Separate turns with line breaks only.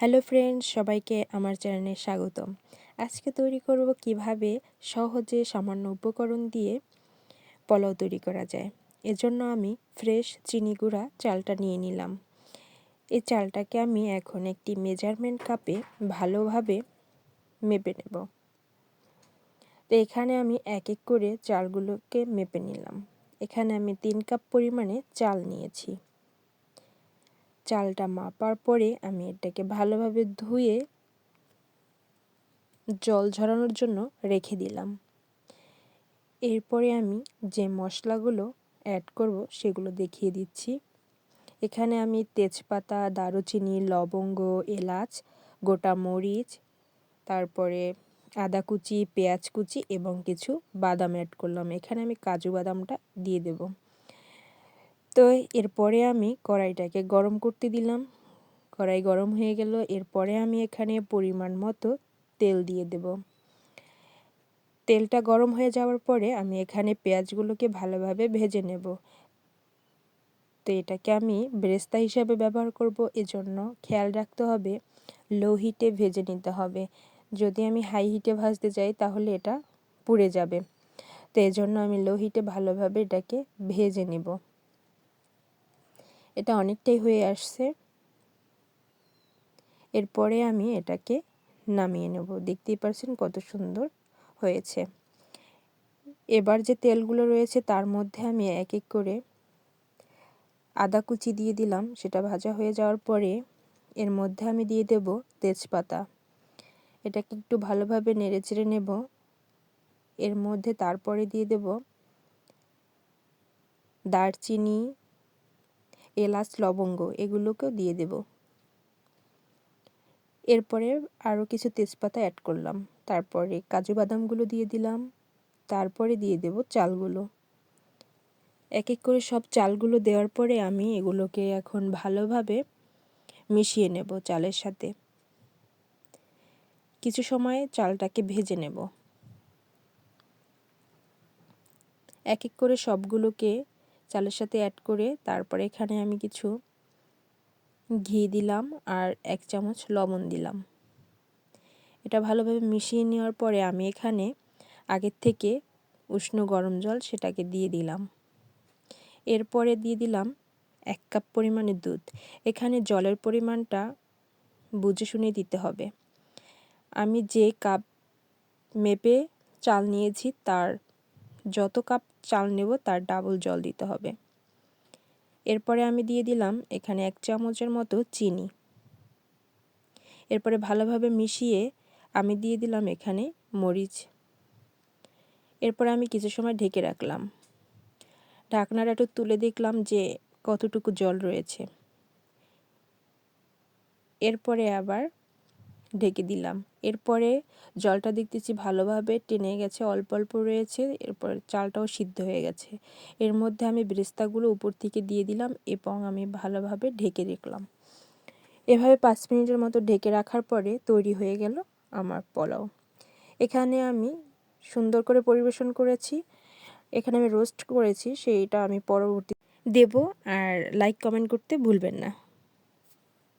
Hello friends, সবাইকে আমার চ্যানেলে স্বাগতম। আজকে তৈরি করব কীভাবে সহজে সামান্য উপকরণ দিয়ে পোলাও তৈরি করা যায়। এজন্য আমি ফ্রেশ চিনি গুঁড়া চালটা নিয়ে নিলাম। এই চালটাকে আমি এখন একটি মেজারমেন্ট কাপে ভালোভাবে মেপে নেব। তো এখানে আমি এক এক করে চালগুলোকে মেপে নিলাম। এখানে আমি তিন কাপ পরিমাণে চাল নিয়েছি। চালটা মাপার পরে আমি এটাকে ভালোভাবে ধুয়ে জল ঝরানোর জন্য রেখে দিলাম। এরপরে আমি যে মশলাগুলো অ্যাড করব সেগুলো দেখিয়ে দিচ্ছি। এখানে আমি তেজপাতা, দারুচিনি, লবঙ্গ, এলাচ, গোটা মরিচ, তারপরে আদা কুচি, পেঁয়াজ কুচি এবং কিছু বাদাম অ্যাড করলাম। এখানে আমি কাজু বাদামটা দিয়ে দেবো। তো এরপরে আমি কড়াইটাকে গরম করতে দিলাম। কড়াই গরম হয়ে গেল। এরপরে আমি এখানে পরিমাণ মতো তেল দিয়ে দেব। তেলটা গরম হয়ে যাওয়ার পরে আমি এখানে পেঁয়াজগুলোকে ভালোভাবে ভেজে নেব। তো এটাকে আমি ব্রেস্তা হিসাবে ব্যবহার করব। এজন্য খেয়াল রাখতে হবে, লো হিটে ভেজে নিতে হবে। যদি আমি হাই হিটে ভাজতে যাই তাহলে এটা পুড়ে যাবে। তো এজন্য আমি লো হিটে ভালোভাবে এটাকে ভেজে নেব। এটা অনেকটাই হয়ে আসছে। এরপরে আমি এটাকে নামিয়ে নেব। দেখতেই পারছেন কত সুন্দর হয়েছে। এবার যে তেলগুলো রয়েছে তার মধ্যে আমি এক এক করে আদা কুচি দিয়ে দিলাম। সেটা ভাজা হয়ে যাওয়ার পরে এর মধ্যে আমি দিয়ে দেব তেজপাতা। এটাকে একটু ভালোভাবে নেড়ে চেড়ে নেব। এর মধ্যে তারপরে দিয়ে দেব দারচিনি এলাচ, লবঙ্গ এগুলোকেও দিয়ে দেব। এরপরে আরও কিছু তেজপাতা অ্যাড করলাম। তারপরে কাজু বাদামগুলো দিয়ে দিলাম। তারপরে দিয়ে দেব চালগুলো। এক এক করে সব চালগুলো দেওয়ার পরে আমি এগুলোকে এখন ভালোভাবে মিশিয়ে নেব চালের সাথে। কিছু সময় চালটাকে ভেজে নেব। এক এক করে সবগুলোকে চালের সাথে অ্যাড করে তারপরে এখানে আমি কিছু ঘি দিলাম আর এক চামচ লবণ দিলাম। এটা ভালোভাবে মিশিয়ে নেওয়ার পরে আমি এখানে আগের থেকে উষ্ণ গরম জল সেটাকে দিয়ে দিলাম। এরপরে দিয়ে দিলাম এক কাপ পরিমাণে দুধ। এখানে জলের পরিমাণটা বুঝে শুনে দিতে হবে। আমি যে কাপ মেপে চাল নিয়েছি তার যত কাপ চাল নেব, তার ডাবল জল দিতে হবে। এরপরে আমি দিয়ে দিলাম এখানে এক চামচের মতো চিনি। এরপরে ভালোভাবে মিশিয়ে আমি দিয়ে দিলাম এখানে মরিচ। এরপরে আমি কিছু সময় ঢেকে রাখলাম। ঢাকনাটা একটু তুলে দেখলাম যে কতটুকু জল রয়েছে। এরপরে আবার ঢেকে দিলাম। এরপরে জলটা দেখতেছি ভালোভাবে টেনে গেছে, অল্প অল্প রয়েছে, এরপর চালটাও সিদ্ধ হয়ে গেছে। এর মধ্যে আমি ব্রেস্তাগুলো উপর থেকে দিয়ে দিলাম এবং আমি ভালোভাবে ঢেকে রাখলাম এভাবে পাঁচ মিনিটের মতো ঢেকে রাখার পরে তৈরি হয়ে গেল আমার পোলাও। এখানে আমি সুন্দর করে পরিবেশন করেছি। এখানে আমি রোস্ট করেছি, সেইটা আমি পরবর্তী দেব। আর লাইক, কমেন্ট করতে ভুলবেন না।